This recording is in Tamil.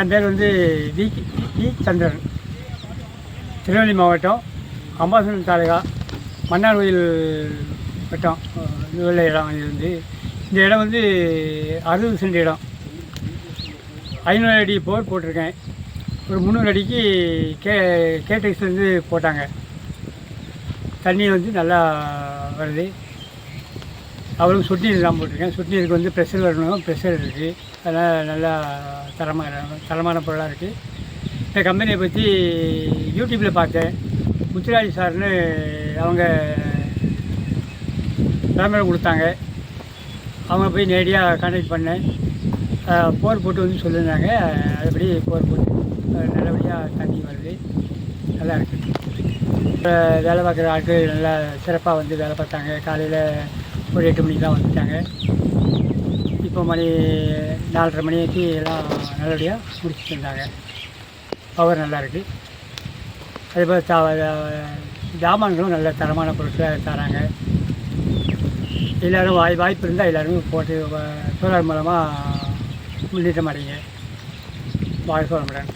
என் பேர் வந்து வி வி சந்திரன். திருநெல்வேலி மாவட்டம் அம்பாசனம் தாலுகா மன்னார்கோயில் வட்டம் இது உள்ள இடம் இது வந்து. இந்த இடம் வந்து அறுபது சென்ட் இடம். ஐநூறு அடி போர் போட்டிருக்கேன். ஒரு முந்நூறு அடிக்கு கே கேட்டெக்ஸ்லேருந்து போட்டாங்க. தண்ணி வந்து நல்லா வருது. அவரும் சொட்டு தான் போட்டிருக்கேன். சொட்டு வந்து ப்ரெஷர் வரணும். ப்ரெஷர் இருக்குது அதனால் நல்லா தரமான தரமான பொருளாக இருக்குது இந்த கம்பெனியை பற்றி யூடியூப்பில் பார்த்தேன். முத்துராஜ் சார்னு அவங்க விளம்பரம் கொடுத்தாங்க. அவங்க போய் நேரடியாக கான்டாக்ட் பண்ணேன். போர் போட்டு வந்து சொல்லியிருந்தாங்க. அதுபடி போர் போட்டு நல்லபடியாக தண்ணி வருது. நல்லா இருக்குது வேலை பார்க்குற ஆட்கள் நல்லா சிறப்பாக வந்து வேலை பார்த்தாங்க. காலையில் ஒரு எட்டு மணிக்கு தான் வந்துட்டாங்க. இப்போ மணி நாலரை மணிக்கு எல்லாம் நல்லபடியாக முடிச்சுட்டு இருந்தாங்க பவர் நல்லா இருக்குது அதேபோல் தா ஜாமான்களும் நல்ல தரமான பொருட்களாக தராங்க. எல்லோரும் வாய் வாய்ப்பு இருந்தால் எல்லோரும் போட்டு சோலார் மூலமாக முன்னேற்றம் அடைங்க. வாழ்க்கை வளமுடன்.